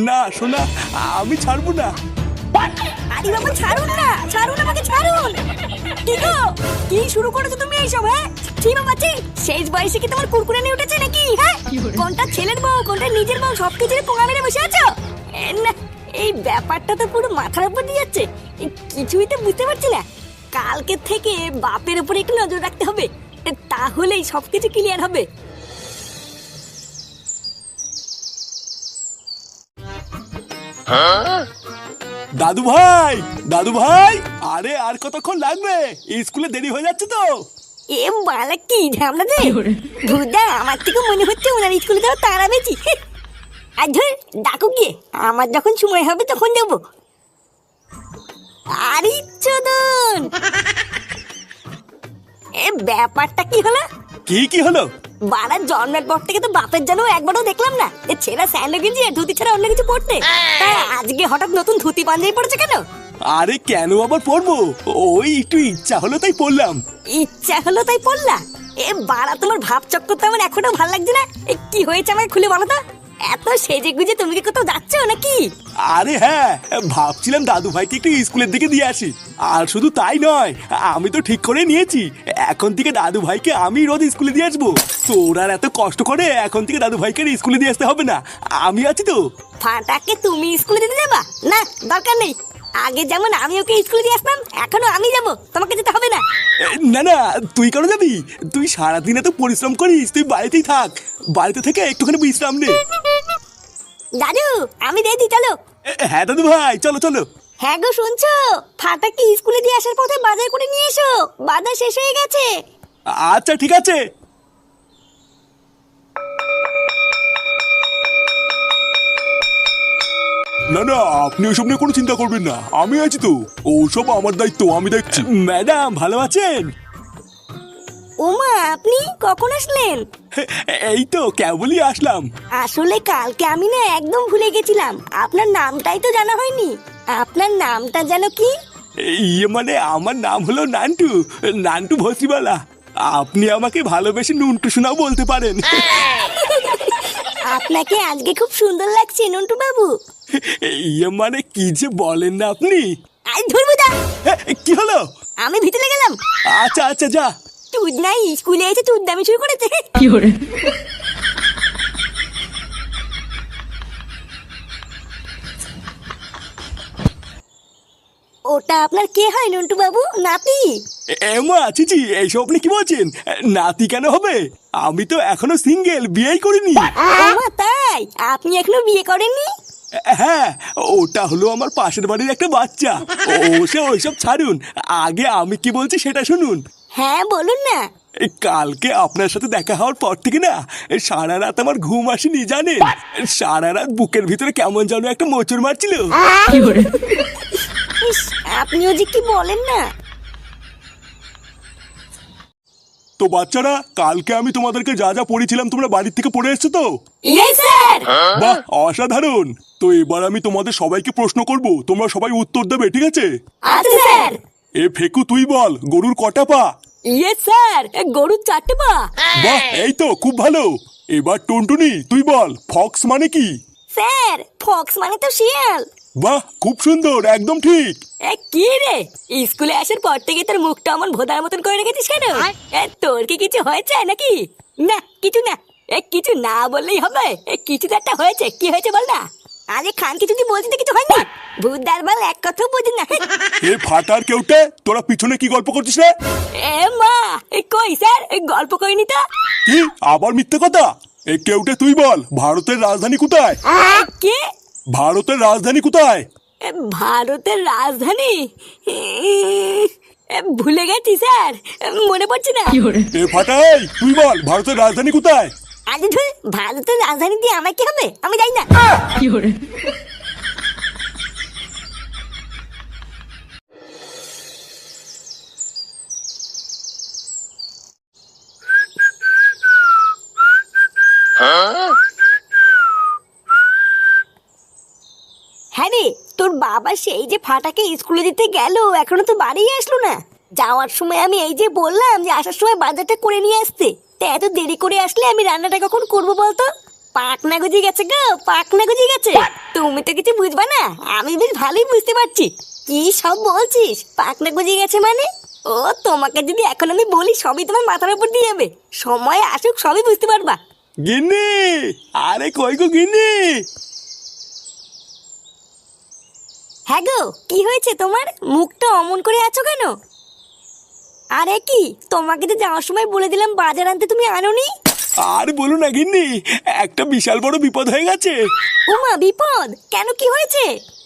না সোনা আমি ছাড়বো না। আরে বাবা ছাড়ুন না ছাড়ুন আমাকে ছাড়ুন। কি গো কি শুরু করেছ তুমি এইসব হ্যাঁ? শেষ বয়সে কি তোমার কুরকুরে নিয়ে উঠেছে নাকি হ্যাঁ? কোনটা ছেলের বউ কোনটা নিজের বউ সব কিছু পোঙা মেরে বসে আছো? এ, না এই ব্যাপারটা তো পুরো মাথার উপর দিয়ে যাচ্ছে। এ, কিছুই তো বুঝতে পারছি না। কালকে থেকে বাপের উপরে একটু নজর রাখতে হবে। তাহলেই সবকিছু ক্লিয়ার হবে। দাদু ভাই দাদু ভাই আরে আর কতক্ষণ লাগবে? স্কুলে দেরি হয়ে যাচ্ছে তো। এ বালা কি ঝামলা দে ভুদা আমার থেকে মনে হচ্ছে ওনার স্কুলে যাওয়া তারা বেশি। আর ধর ডাকু গিয়ে। আমার যখন সময় হবে তখন যাব। আরে চোদন! এ ব্যাপারটা কি হলো? কি কি হলো? বাড়ার জন্মের পর থেকে তো বাপের জন্য একবারও দেখলাম না। এ ছেঁড়া স্যান্ডো গেঞ্জি আর ধুতি ছাড়া অন্য কিছু পড়তে আজকে হঠাৎ নতুন ধুতি পাঞ্জাবি পড়েছে কেন? আরে কেন আবার পড়ব ওই একটু ইচ্ছা হলো তাই পড়লাম ইচ্ছা হলো তাই পড়লা এ বাড়া তোমার ভাব চক্কর তো আমার এখনও ভালো লাগছে না। কি হয়েছে আমাকে খুলে বলো তো? এত সেজে গুজে তুমি কি কোথাও যাচ্ছ নাকি? আরে হ্যাঁ ভাবছিলাম দাদু ভাইকে একটু স্কুলের দিকে দিয়ে আসি। আর শুধু তাই নয় আমি তো ঠিক করে নিয়েছি। এখন থেকে দাদু ভাইকে আমি রোজ স্কুলে দিয়ে আসব। তোর আর এত কষ্ট করে এখন থেকে দাদু ভাইকে স্কুলে দিয়ে আসতে হবে না। আমি আছি তো। ফাটাকে তুমি স্কুলে দিতে যাবা? না দরকার নেই। আগে যেমন আমি ওকে স্কুলে দিয়ে আসতাম এখনও আমি যাব। তোমাকে যেতে হবে না। না না তুই কেন যাবি? তুই সারাদিন এত পরিশ্রম করিস তুই বাড়িতেই থাক। বাড়িতে থেকে একটুখানি বিশ্রাম নে। দাদু আমি রেডি চলো। হ্যাঁ দাদু ভাই চলো চলো। হ্যাঁ গো শুনছো? ফাটাকে স্কুলে দিয়ে আসার পথে বাজার করে নিয়ে এসো। বাজার শেষ হয়ে গেছে। আচ্ছা ঠিক আছে। না না আপনি ওসব নিয়ে কোনো চিন্তা করবেন না। আমি আছি তো। ওসব আমার দায়িত্ব আমি দেখছি। ম্যাডাম ভালো আছেন? ওমা আপনি কখন আসলেন? এই তো কেবলই আসলাম। আসলে কালকে আমি না একদম ভুলে গেছিলাম। আপনার নামটাই তো জানা হয়নি। আপনার নামটা যেন কি? ইয়ে মানে আমার নাম হলো নান্টু। নান্টু ভসিবালা আপনি আমাকে ভালোবেসে নুনটু শোনাও বলতে পারেন। আপনাকে আজকে খুব সুন্দর লাগছে নন্টু বাবু ইয়ে মানে কি যে বলেন না আপনি? আজ ধরবো কি হলো? আমি ভিতরে গেলাম। আচ্ছা আচ্ছা যা। তুই নাই স্কুলে এসে তুই দামি শুরু করেছে। ওটা আপনার কে হয় নন্টু বাবু নাতি এমা চিচি এইসব আপনি কি বলছেন? নাতি কেন হবে? আমি তো এখনও সিঙ্গেল বিয়েই করিনি। তাই? আপনি এখনও বিয়ে করেননি? হ্যাঁ ওটা হলো আমার পাশের বাড়ির একটা বাচ্চা। ও সে ওইসব ছাড়ুন। আগে আমি কি বলছি সেটা শুনুন। হ্যাঁ বলুন না। এই কালকে আপনার সাথে দেখা হওয়ার পর থেকে না এই সারা রাত আমার ঘুম আসেনি জানেন? সারা রাত বুকের ভিতরে কেমন যেন একটা মোচড় মারছিল। আপনিও যে কি বলেন না? তো বাচ্চারা কালকে আমি তোমাদেরকে যা যা পড়েছিলাম তোমরা বাড়ির থেকে পড়ে এসছো তো? ইয়েস বাহ অসাধারণ! তো এবার আমি তোমাদের সবাইকে প্রশ্ন করব। তোমরা সবাই উত্তর দেবে ঠিক আছে? আচ্ছা স্যার। এ ফেকু তুই বল গরুর কটা পা? ইয়েস স্যার গরুর চারটে পা। বাহ এই তো খুব ভালো। এবার টুনটুনি তুই বল ফক্স মানে কি? স্যার ফক্স মানে তো শিয়াল। বাহ খুব সুন্দর একদম ঠিক। এ কি রে? স্কুলে আসার পর থেকে তোর মুখটা আমার ভোদার মতন করে রেখেছিস কেন? এ, তোর কি কিছু হয়েছে নাকি? না কিছু না। এ কিছু না বললেই হবে। এ কিছু তো একটা হয়েছে। কি হয়েছে বল না? আরে খান কিছু তুই বলছিস কিছু হয়নি ভূতদার বল এক কথাও বুঝি না। এ ফাটার কেউটে তোরা পিছনে কি গল্প করছিস রে? এ মা এ কই স্যার এ গল্প করিনি তো? কি? আবার মিথ্যে কথা? এ কেউটে তুই বল ভারতের রাজধানী কোথায়? কে? ভারতের রাজধানী কোথায়? এ, ভারতের রাজধানী? ভুলে গেছি স্যার মনে পড়ছে না। এ ফাটাই তুই বল ভারতের রাজধানী কোথায়? আরে ধুর ভারতের রাজধানী দিয়ে আমার কি হবে? আমি জানি না। হ্যাঁ রে তোর বাবা সেই যে ফাটাকে স্কুলে দিতে গেল এখনও তো বাড়ি আসলো না। যাওয়ার সময় আমি এই যে বললাম যে আসার সময় বাজারটা করে নিয়ে আসতে। তা এত দেরি করে আসলে আমি রান্নাটা কখন করব বলতো? পাকনা গজিয়ে গেছে গো পাকনা গজিয়ে গেছে। তুমি তো কিছু বুঝবা না আমি বেশ ভালোই বুঝতে পারছি। কি সব বলছিস? পাকনা গজিয়ে গেছে মানে? ও তোমাকে যদি এখন আমি বলি সবই তোমার মাথার উপর দিয়ে যাবে। সময় আসুক সবই বুঝতে পারবা। গিন্নি! আরে কই গো গিন্নি? হ্যাঁ গো কি হয়েছে তোমার? মুখটা অমন করে আছো কেন? আরে কি? তোমাকে তো যাওয়ার সময় বলে দিলাম বাজার আনতে তুমি আনোনি? আর বলো না গিন্নি একটা বিশাল বড় বিপদ হয়ে গেছে। উমা বিপদ? কেন কি হয়েছে?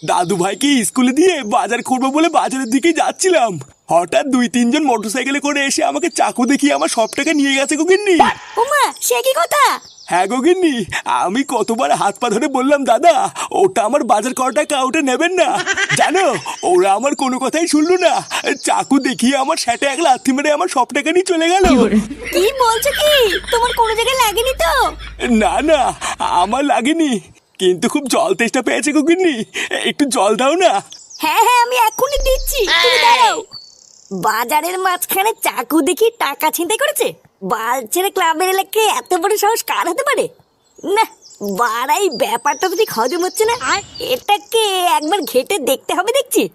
দাদু ভাইকে স্কুলে দিয়ে বাজার করব বলে বাজারের দিকে যাচ্ছিলাম। হঠাৎ দুই তিনজন মোটরসাইকেলে করে এসে আমাকে চাকু দেখিয়ে আমার সব টাকা নিয়ে গেছে গো গিন্নি। উমা সে কি কথা? হ্যাঁ গো গিন্নি আমি কতবার হাত পা ধরে বললাম দাদা ওটা আমার বাজার করা টাকা ওটা নেবেন না। জানো ওরা আমার কোনো কথাই শুনলো না। চাকু দেখিয়ে আমার সেটে এক লাথি মেরে আমার সব টাকা নিয়ে চলে গেল। কি বলছো কি? তোমার কোনো জায়গায় লাগেনি তো? না না আমার লাগেনি। কিন্তু খুব জল তেষ্টা পেয়েছে গো গিন্নি। একটু জল দাও না। হ্যাঁ হ্যাঁ আমি এক্ষুনি দিচ্ছি। তুমি দাঁড়াও। বাজারের মাঝখানে চাকু দেখি টাকা ছিনতাই করেছে? বাল ছেড়ে ক্লাবের এলাকায় এত বড় সাহস কার হতে পারে? না বাড়াই ব্যাপারটা তো ঠিক হজম হচ্ছে না। আর এটাকে একবার ঘেটে দেখতে হবে দেখছি।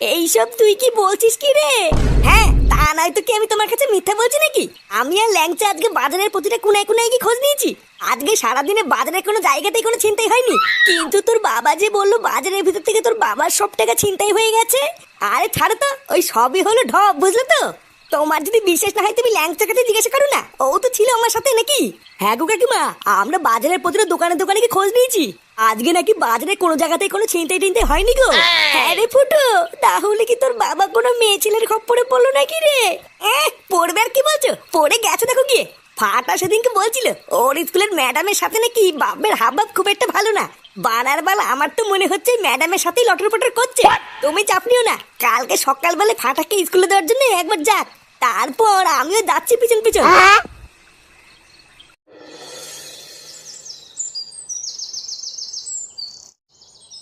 এইসব তুই কি বলছিস কি রে? হ্যাঁ তা নয় তো কি আমি তোমার কাছে মিথ্যা বলছি নাকি? আমি আর ল্যাংচা আজকে বাজারের প্রতিটা কোনায় কোনায় গিয়ে খোঁজ নিয়েছি। আজকে সারাদিনে বাজারের কোনো জায়গাতেই কোনো চিন্তাই হয়নি। কিন্তু তোর বাবা যে বলল বাজারের ভিতর থেকে তোর বাবার সব টাকা ছিনতাই হয়ে গেছে? আরে ছাড়ো তো, ওই সবই হলো ঢপ, বুঝলে তো? তোমার যদি বিশ্বাস না হয় তুমি ল্যাংচা কাছে জিজ্ঞাসা করো না। ও তো ছিল আমার সাথে নাকি? হ্যাঁ গো কাকিমা আমরা বাজারের প্রতিটা দোকানে দোকানে কি খোঁজ নিয়েছি। আজকে নাকি বাজারে কোনো জায়গাতে কোনো ছিনতাই টিনতে হয়নি গো। হ্যাঁ রে ফুটো তাহলে কি তোর বাবা কোনো মেয়ে ছেলের খপ্পরে পড়ল নাকি রে? পড়বে আর কি বলছো? পড়ে গেছে দেখো গিয়ে। ফাটা সেদিনকে বলছিল ওর স্কুলের ম্যাডামের সাথে নাকি বাপের হাবভাব খুব একটা ভালো না। বানার বাল আমার তো মনে হচ্ছে ম্যাডামের সাথেই লটর পটর করছে। তুমি চাপ নিও না। কালকে সকালবেলা ফাটাকে স্কুলে দেওয়ার জন্য একবার যাক। তারপর আমিও যাচ্ছি পিছন পিছন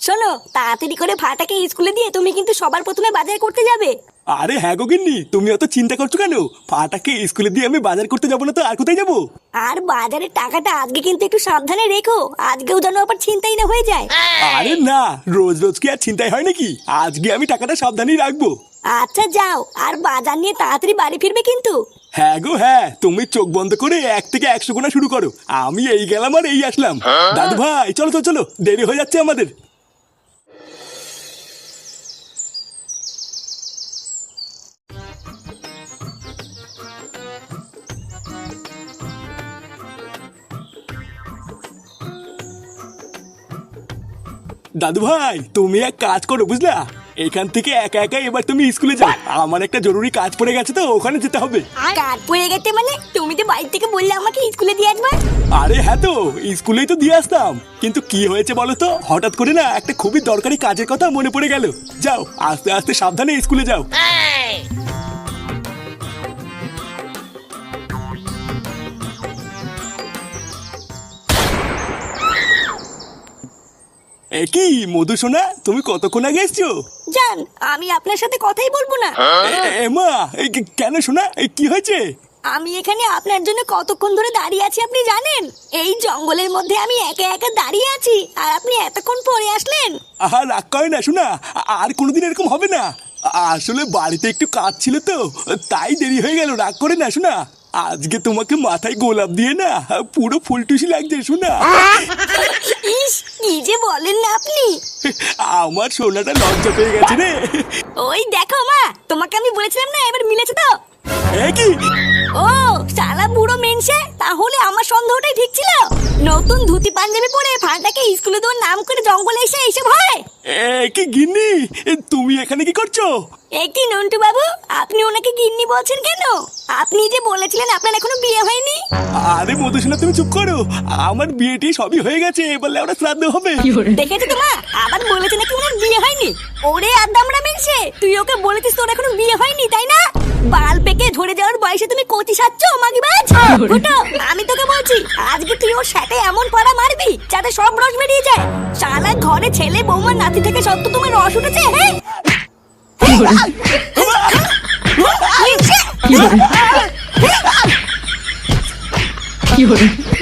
শোনো তাড়াতাড়ি করে ফাটাকে স্কুলে দিয়ে তুমি কিন্তু সবার প্রথমে বাজার করতে যাবে। আরে হ্যাঁ গো গিন্নি তুমি অত চিন্তা করছ কেন? ফাটাকে স্কুলে দিয়ে আমি বাজার করতে যাব না তো আর কোথায় যাব? আর বাজারের টাকাটা আজকে কিন্তু একটু সাবধানে রেখো আজকেও যেন আবার চিন্তাই না হয়ে যায়। আরে না রোজ রোজ কি আর চিন্তাই হয় নাকি? আজকে আমি টাকাটা সাবধানেই রাখব। আচ্ছা যাও আর বাজার নিয়ে তাড়াতাড়ি বাড়ি ফিরবে কিন্তু। হ্যাঁ গো হ্যাঁ তুমি চোখ বন্ধ করে এক থেকে একশো গোনা শুরু করো। আমি এই গেলাম আর এই আসলাম। দাদু ভাই চলো তো চলো দেরি হয়ে যাচ্ছে আমাদের। দাদু ভাই তুমি এক কাজ করো বুঝলা? এখান থেকে একা একা এবার তুমি স্কুলে যাও। আমার একটা জরুরি কাজ পড়ে গেছে তো ওখানে যেতে হবে। কাজ পড়ে গেছে মানে? তুমি তো বাড়ি থেকে বললে আমাকে স্কুলে দিয়ে আসবে? আরে হ্যাঁ তো স্কুলেই তো দিয়ে আসতাম। কিন্তু কি হয়েছে বলো তো? হঠাৎ করে না একটা খুবই দরকারি কাজের কথা মনে পড়ে গেল। যাও আস্তে আস্তে সাবধানে স্কুলে যাও। এ কি মধু সোনা তুমি কতক্ষণ আগে এসছো? জান আমি আপনার সাথে কথাই বলব না। এ- এ মা এ কি- কেন সোনা এ কি হয়েছে? আমি এখানে আপনার জন্য কতক্ষণ ধরে দাঁড়িয়ে আছি আপনি জানেন? এই জঙ্গলের মধ্যে আমি একা একা দাঁড়িয়ে আছি আর আপনি এতক্ষণ পরে আসলেন। আহা রাগ করে না শোনা আর কোনোদিন এরকম হবে না। আসলে বাড়িতে একটু কাজ ছিল তো তাই দেরি হয়ে গেল রাগ করে না শোনা আজকে তোমাকে মাথায় গোলাপ দিয়ে না পুরো ফুলটুসি লাগছে শোনা। কি যে বলেন না আপনি? আমার সোনাটা লজ্জা পেয়ে গেছে রে। ওই দেখো মা তোমাকে আমি বলেছিলাম না এবার মিলেছে তো? কি? ও সালা বুড়ো মেনসে তাহলে আমার সন্দেহটাই ঠিক ছিল। নতুন ধুতি পাঞ্জাবি পরে ফাটাকে স্কুলে দেওয়ার নাম করে জঙ্গলে এসে এইসব হয়। কি গিন্নি? তুমি এখানে কি করছ? একটি নন্টু বাবু আপনি ওনাকে গিন্নি বলছেন কেন? আপনি যে বলেছিলেন আপনার এখনও বিয়ে হয়নি। আরে মধুসোনা তুমি চুপ করো। আমার বিয়েটি সবই হয়ে গেছে এবার ওরা শ্রাদ্ধ হবে। দেখেছ তো মা আবার বলেছে নাকি ওনার বিয়ে হয়নি? ওরে আদামরা মেনসে তুই ওকে বলেছিস তোর এখনও বিয়ে হয়নি তাই না? বাল পেকে ধরে যাওয়ার বয়সে তুমি কচি সাচ্ছ মাগিবাজ? ফুটো আমি তোকে বলছি আজকে তুই ওর সাথে এমন পড়া মারবি যাতে সব রস বেরিয়ে যায়। শালা ঘরে ছেলে বৌমা নাতি থেকে সত্য তোমার রস উঠেছে হ্যাঁ! 有人，